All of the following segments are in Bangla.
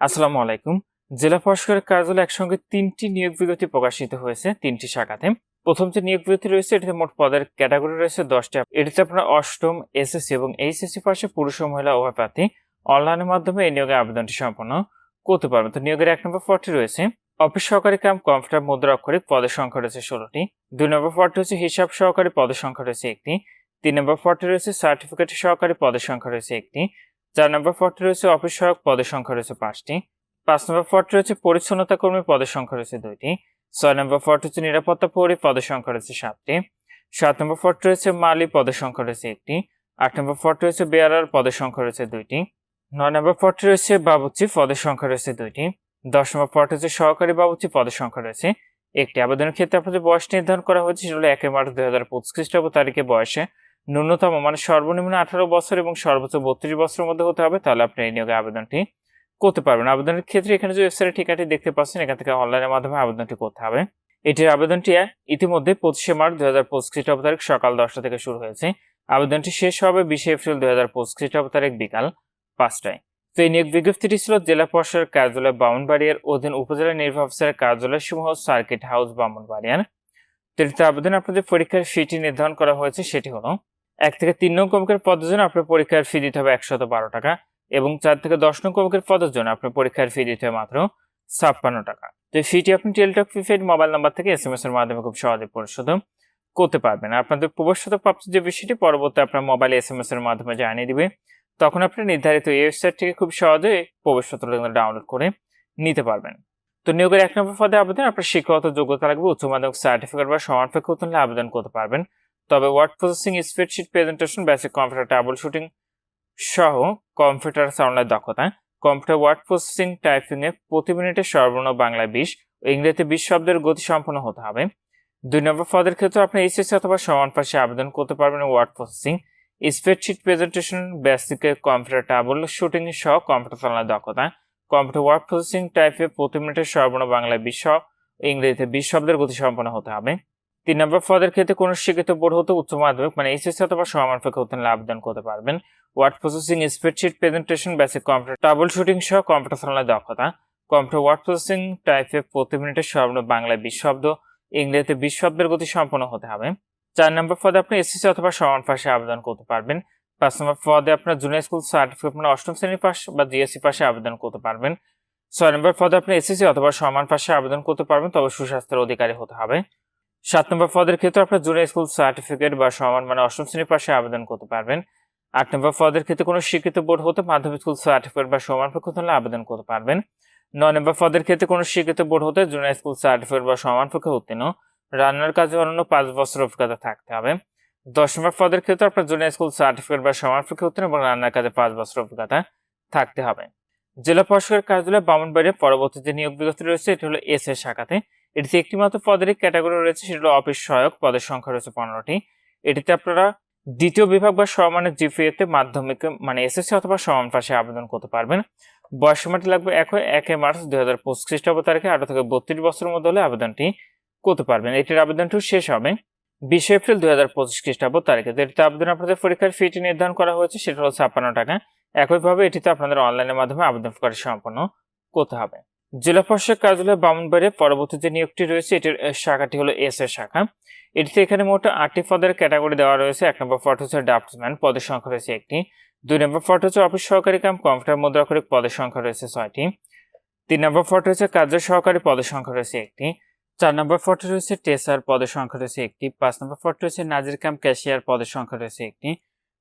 আসসালামু আলাইকুম। জেলা পরিষদের কার্যালয়ে একসঙ্গে তিনটি নিয়োগ বিজ্ঞপ্তি প্রকাশিত হয়েছে, তিনটি শাখাতে। প্রথম যে নিয়োগ বিজ্ঞপ্তি রয়েছে, এটিতে মোট পদের ক্যাটাগরি রয়েছে দশটা। এটিতে আপনার অষ্টম, এসএসসি এবং এইচএসসি পাশে পুরুষ ও মহিলা উভয় প্রার্থী অনলাইনের মাধ্যমে এই নিয়োগের আবেদনটি সম্পন্ন করতে পারবেন। তো নিয়োগের এক নম্বর পদটি রয়েছে, অফিস সহকারী কাম কম্পিউটার মুদ্রা অক্ষরিক পদের সংখ্যা রয়েছে ষোলোটি। দুই নম্বর পদটি হচ্ছে হিসাব সহকারী পদের সংখ্যা রয়েছে একটি। তিন নম্বর পদটি রয়েছে সার্টিফিকেট সহকারী পদের সংখ্যা রয়েছে একটি। চার নম্বর পদটি রয়েছে অফিস সহায়ক পদের সংখ্যা রয়েছে পাঁচটি। পাঁচ নম্বর পদটি রয়েছে পরিচ্ছন্নতা কর্মী পদের সংখ্যা রয়েছে দুইটি। ছয় নম্বর পদটি হচ্ছে নিরাপত্তা প্রহরী পদের সংখ্যা রয়েছে সাতটি। সাত নম্বর পদটি রয়েছে মালি পদের সংখ্যা রয়েছে একটি। আট নম্বর পদটি রয়েছে বেয়ারার পদের সংখ্যা রয়েছে দুইটি। নয় নম্বর পদটি রয়েছে বাবুচি পদের সংখ্যা রয়েছে দুইটি। দশ নম্বর পদটি হচ্ছে সহকারী বাবুচি পদের সংখ্যা রয়েছে একটি। আবেদনের ক্ষেত্রে আপনাদের বয়স নির্ধারণ করা হয়েছে, সেটা হলো একে মার্চ দুই হাজার পঁচিশ খ্রিস্টাব্দ তারিখে বয়সে। ন্যূনতম মানে সর্বনিম্ন আঠারো বছর এবং সর্বোচ্চ বত্রিশ বছরের মধ্যে হতে হবে, তাহলে আপনি এই নিয়োগে আবেদনটি করতে পারবেন। আবেদনের ক্ষেত্রে এখানে যে ওয়েবসাইটের ঠিকানাটি দেখতে পাচ্ছেন, এখান থেকে অনলাইনের মাধ্যমে আবেদনটি করতে হবে। এটির আবেদনটি ইতিমধ্যে পঁচিশে মার্চ দু হাজার পঁচিশ খ্রিস্টাব্দ তারিখ সকাল দশটা থেকে শুরু হয়েছে। আবেদনটি শেষ হবে বিশে এপ্রিল দুই হাজার পঁচিশ খ্রিস্টাব্দ তারিখ বিকাল পাঁচটায়। তো এই নিয়োগ বিজ্ঞপ্তিটি ছিল জেলা পরিষদের কার্যালয় বামনবাড়িয়ার অধীন উপজেলা নির্বাহী অফিসারের কার্যালয় সমূহ সার্কিট হাউস বামনবাড়িয়ার। তৃতীয় আবেদন আপনাদের পরীক্ষার ফিটি নির্ধারণ করা হয়েছে, সেটি হলো এক থেকে তিন নং কমকের পদের জন্য আপনার পরীক্ষার ফি দিতে হবে একশত বারো টাকা এবং চার থেকে দশ নং কমকের পদের জন্য আপনার পরীক্ষার ফি দিতে হবে মাত্র ছাপ্পান্ন টাকা। তো ফিটি আপনি টেলটক প্রিপেড মোবাইল নাম্বার থেকে এস এম এস এর মাধ্যমে খুব সহজে পরিশোধ করতে পারবেন। আপনাদের প্রবেশত প্রাপ্ত যে বিষয়টি, পরবর্তী আপনার মোবাইলে এস এম এস এর মাধ্যমে জানিয়ে দিবে, তখন আপনি নির্ধারিত ওয়েবসাইট থেকে খুব সহজে প্রবেশপত্র ডাউনলোড করে নিতে পারবেন। তো নিয়োগের এক নম্বর পদে আবেদন, আপনার শিক্ষাগত যোগ্যতা লাগবে, উচ্চ মাধ্যমিক সার্টিফিকেট বা সমানপেক্ষ হলে আবেদন করতে পারবেন। তবে word processing spreadsheet presentation basic computer troubleshooting সহ কম্পিউটার সাউন্ডের দক্ষতা। কম্পিউটার ওয়ার্ড প্রসেসিং টাইপিং এ প্রতি মিনিটে সর্বনিম্ন বাংলায় বিশ ও ইংরেজিতে বিশ শব্দের গতি সম্পন্ন হতে হবে। দুই নম্বর পদের ক্ষেত্রে আপনি এইচএসসি অথবা সমান পাশে আবেদন করতে পারবেন word processing spreadsheet presentation basic computer troubleshooting সহ কম্পিউটার চালানোর দক্ষতা। কম্পিউটার ওয়ার্ড প্রসেসিং টাইপে প্রতি মিনিটে সর্বনিম্ন বাংলায় বিশ ইংরেজিতে বিশ শব্দের গতি সম্পন্ন হতে হবে। তিন নম্বর পদের ক্ষেত্রে কোনো শিক্ষিত বোর্ড হতে উচ্চ মাধ্যমিক মানে এইচএসসি অথবা সমানপেক্ষ হতে হলে আবেদন করতে পারবেন। Word processing spreadsheet, presentation, basic computer troubleshooting সহ কম্পিউটার চালানোর দক্ষতা। কম্পিউটার ওয়ার্ড প্রসেসিং টাইপে প্রতি মিনিটে সর্বনিম্ন বাংলায় বিশ শব্দ, ইংরেজিতে বিশ শব্দের গতি সম্পন্ন হতে হবে। চার নম্বর পদে আপনি এসএসসি অথবা সমান পাশে আবেদন করতে পারবেন। পাঁচ নম্বর পদে আপনার জুনিয়র স্কুল সার্টিফিকেট মানে অষ্টম শ্রেণির পাশ বা জিএসসি পাশে আবেদন করতে পারবেন। ছয় নম্বর পদে আপনি এসএসসি অথবা সমান পাশে আবেদন করতে পারবেন, তবে সুস্বাস্থ্যের অধিকারী হতে হবে। সাত নম্বর পদের ক্ষেত্রে আপনার জুনিয়র স্কুল সার্টিফিকেট বা সমান মানে অষ্টম শ্রেণির পাশে আবেদন করতে পারবেন। আট নম্বর পদের ক্ষেত্রে কোনো শিক্ষিত বোর্ড হতে মাধ্যমিক স্কুল সার্টিফিকেট বা সমান পক্ষ আবেদন করতে পারবেন। নয় নম্বর পদের ক্ষেত্রে কোনো শিক্ষিত বোর্ড হতে জুনিয়র স্কুল সার্টিফিকেট বা সমান পক্ষে উত্তীর্ণ। রান্নার কাজে অন্য পাঁচ বছর অভিজ্ঞতা থাকতে হবে। দশ নম্বর পদের ক্ষেত্রে আপনার জুনিয়র স্কুল সার্টিফিকেট বা সমান পক্ষে উত্তীর্ণ এবং রান্নার কাজে পাঁচ বছর অভিজ্ঞতা থাকতে হবে। জেলা পরিষদের কার্যালয় বামনবাড়ির পরবর্তী যে নিয়োগ বিজ্ঞপ্তি রয়েছে, এটি হলো এস এর শাখাতে। এটিতে একটি মাত্র পদের ক্যাটাগরি রয়েছে, সেটা হলো অফিস সহায়ক, পদের সংখ্যা রয়েছে পনেরোটি। এটিতে আপনারা দ্বিতীয় বিভাগ বা সমানের জিপিএতে মাধ্যমিক মানে এসএসসি অথবা সমান পাশে আবেদন করতে পারবেন। বয়স সময়টি লাগবে এক একে মার্চ দুই হাজার পঁচিশ খ্রিস্টাব্দ তারিখে আঠারো থেকে বত্রিশ বছরের মধ্যে হলে আবেদনটি করতে পারবেন। এটির আবেদনটি শেষ হবে বিশে এপ্রিল দুই হাজার পঁচিশ খ্রিস্টাব্দ তারিখে। এটিতে আবেদন আপনাদের পরীক্ষার ফিটি নির্ধারণ করা হয়েছে, সেটা হলো ছাপ্পান্ন টাকা। একইভাবে এটিতে আপনাদের অনলাইনের মাধ্যমে আবেদন করে সম্পন্ন করতে হবে। জেলা পরিষদ কার্যালয় বামনবাড়ির পরবর্তী যে নিয়োগটি রয়েছে, এটির শাখাটি হলো এস এর শাখা। এটিতে এখানে মোট আটটি পদের ক্যাটাগরি দেওয়া রয়েছে। এক নম্বর পদ হচ্ছে ড্রাফটসম্যান পদের সংখ্যা রয়েছে একটি। দুই নম্বর পদ হচ্ছে অফিস সহকারী কাম, কম্পিউটার মুদ্রাক্ষরিক পদের সংখ্যা রয়েছে ছয়টি। তিন নম্বর পদ হচ্ছে কার্য সহকারী পদের সংখ্যা রয়েছে একটি। চার নম্বর ফটো রয়েছে টেসার পদের সংখ্যা রয়েছে একটি। পাঁচ নম্বর ফটো রয়েছে নাজির কাম ক্যাশিয়ার পদের সংখ্যা রয়েছে একটি।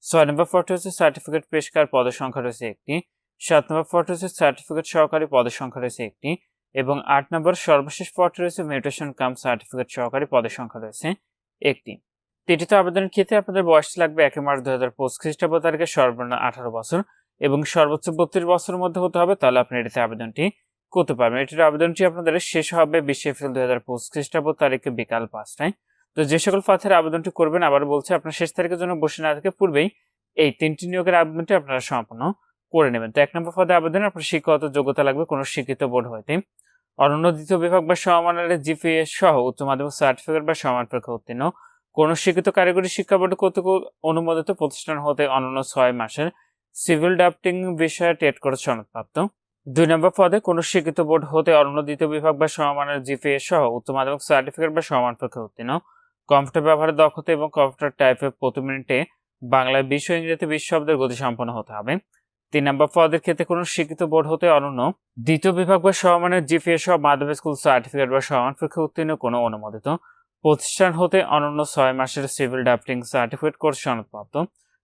ছয় নম্বর ফটো হচ্ছে সার্টিফিকেট পেশকার পদের সংখ্যা রয়েছে একটি। সাত নম্বর ফটো হচ্ছে সার্টিফিকেট সহকারী পদের সংখ্যা রয়েছে একটি এবং আট নম্বর সর্বশেষ ফটো রয়েছে মিউটেশন কাম সার্টিফিকেট সহকারী পদের সংখ্যা রয়েছে একটি। তৃতীয়ত আবেদনের ক্ষেত্রে আপনাদের বয়স লাগবে একে মার্চ দুই হাজার পঁচিশ খ্রিস্টাব্দ তারিখে সর্বনিম্ন আঠারো বছর এবং সর্বোচ্চ বত্রিশ বছরের মধ্যে হতে হবে, তাহলে আপনি এটিতে আবেদনটি করতে পারবেন। এটির আবেদনটি আপনাদের শেষ হবে বিশে এপ্রিল দুই হাজার পঁচিশ খ্রিস্টাব্দ তারিখে বিকাল পাঁচটায়। তো যে সকল প্রার্থীর আবেদনটি করবেন, আবার বলছে আপনার শেষ তারিখের জন্য বসে না থেকে পূর্বেই এই তিনটি নিয়োগের আবেদনটি আপনারা সম্পন্ন করে নেবেন। তো এক নম্বর পদে আবেদনে, আপনার শিক্ষাগত যোগ্যতা লাগবে, কোনো শিক্ষিত বোর্ড হইতে অনন্য দ্বিতীয় বিভাগ বা সমানের জিপিএস সহ উচ্চ মাধ্যমিক সার্টিফিকেট বা সমান পরীক্ষা উত্তীর্ণ। কোনো শিক্ষিত কারিগরি শিক্ষা বোর্ড কর্তৃক অনুমোদিত প্রতিষ্ঠান হতে অনন্য ছয় মাসের সিভিল ড্রাফটিং বিষয়ে টেট করে সনদপ্রাপ্ত। দুই নম্বর পদে কোনো শিক্ষিত বোর্ড হতে অন্য দ্বিতীয় বিভাগ বা সমমানের জিপিএ সহ উচ্চ মাধ্যমিক সার্টিফিকেট বা সমান পরীক্ষা উত্তীর্ণ। কম্পিউটার ব্যবহারের দক্ষতা এবং কম্পিউটার টাইপে প্রতি মিনিটে বাংলায় বিশ্ব ইংরেজিতে বিশ শব্দের গতি সম্পন্ন হতে হবে। তিন নম্বর পদের ক্ষেত্রে কোনো শিক্ষিত বোর্ড হতে অনন্য। দ্বিতীয় বিভাগ বা সমমানের জিপিএ সহ মাধ্যমিক স্কুল সার্টিফিকেট বা সমান পরীক্ষা উত্তীর্ণ কোনো অনুমোদিত প্রতিষ্ঠান হতে অনন্য ছয় মাসের সিভিল ড্রাফটিং সার্টিফিকেট কোর্স সনদপ্রাপ্ত।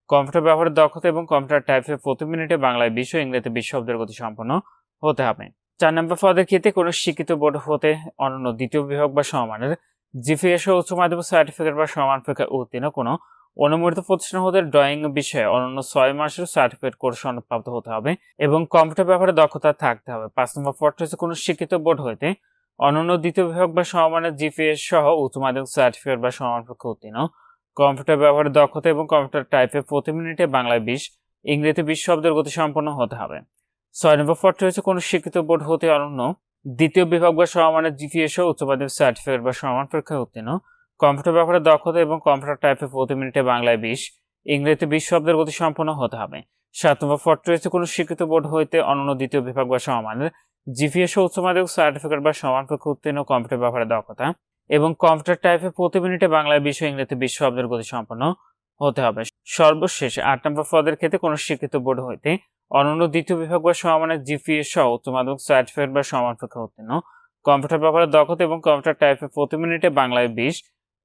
কম্পিউটার ব্যবহারের দক্ষতা এবং কম্পিউটার টাইপে প্রতি মিনিটে বাংলায় বিশ্ব ইংরেজিতে বিশ শব্দের গতি সম্পন্ন হতে হবে। চার নম্বর পদের ক্ষেত্রে কোনো শিক্ষিত বোর্ড হতে অনন্য দ্বিতীয় বিভাগ বা সমানের জিপিএস উচ্চ মাধ্যমিক সার্টিফিকেট বা সমান পরীক্ষা উত্তীর্ণ কোনো অনুমোদিত প্রতিষ্ঠান হতে ড্রয়িং বিষয়ে অনন্য ছয় মাসের সার্টিফিকেট কোর্স সনদপ্রাপ্ত হতে হবে এবং কম্পিউটার ব্যবহারে দক্ষতা থাকতে হবে। পাঁচ নম্বর পদটি হচ্ছে কোনো শিক্ষিত বোর্ড হইতে অনন্য দ্বিতীয় বিভাগ বা সমানের জিপিএস সহ উচ্চ মাধ্যমিক সার্টিফিকেট বা সমান পরীক্ষা উত্তীর্ণ। কম্পিউটার ব্যবহারে দক্ষতা এবং কম্পিউটার টাইপে প্রতি মিনিটে বাংলায় বিশ, ইংরেজিতে বিশ শব্দের গতি সম্পন্ন হতে হবে। ছয় নম্বর পদটি হচ্ছে কোনো শিক্ষিত বোর্ড হতে অনন্য দ্বিতীয় বিভাগ বা সমানের জিপিএস সহ উচ্চ মাধ্যমিক সার্টিফিকেট বা সমান পরীক্ষায় উত্তীর্ণ। কম্পিউটার ব্যবহারে দক্ষতা এবং কম্পিউটার টাইপে প্রতি মিনিটে বাংলায় বিশ, ইংরেজিতে বিশ শব্দের গতি সম্পন্ন হতে হবে। সাত নম্বর পদটি হচ্ছে কোনো শিক্ষিত বোর্ড হইতে অনন্য দ্বিতীয় বিভাগ বা সমানের জিপিএস, উচ্চ মাধ্যমিক সার্টিফিকেট বা সমান উত্তীর্ণ কম্পিউটার ব্যবহারে দক্ষতা এবং কম্পিউটার টাইপে প্রতি মিনিটে বাংলায় বিশ ইংরেজিতে বিশ শব্দের গতি সম্পন্ন হতে হবে। সর্বশেষ আট নম্বর পদের ক্ষেত্রে কোনো শিক্ষিত বোর্ড হইতে অনন্য দ্বিতীয় বিভাগ বা সমানের জিপিএস সহ উচ্চ মাধ্যমিক সার্টিফিকেট বা সমান উত্তীর্ণ কম্পিউটার ব্যবহারে দক্ষতা এবং কম্পিউটার টাইপে প্রতি মিনিটে বাংলায় বিশ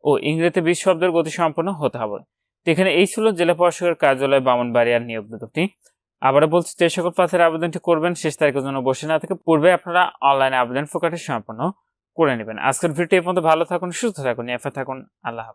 ও ইংরেজিতে বিশ শব্দের গতি সম্পন্ন হতে হবে। এখানে এই ছিল জেলা প্রশাসকের কার্যালয় বামনবাড়িয়ার নিয়োগ বিজ্ঞপ্তি। আবারও বলছি যে সকল প্রার্থীর আবেদনটি করবেন, শেষ তারিখের জন্য বসে না থেকে পূর্বে আপনারা অনলাইনে আবেদন প্রকাশে সম্পন্ন করে নেবেন। আজকের ভিডিওটি এর পর্যন্ত, ভালো থাকুন, সুস্থ থাকুন এফে থাকুন, আল্লাহ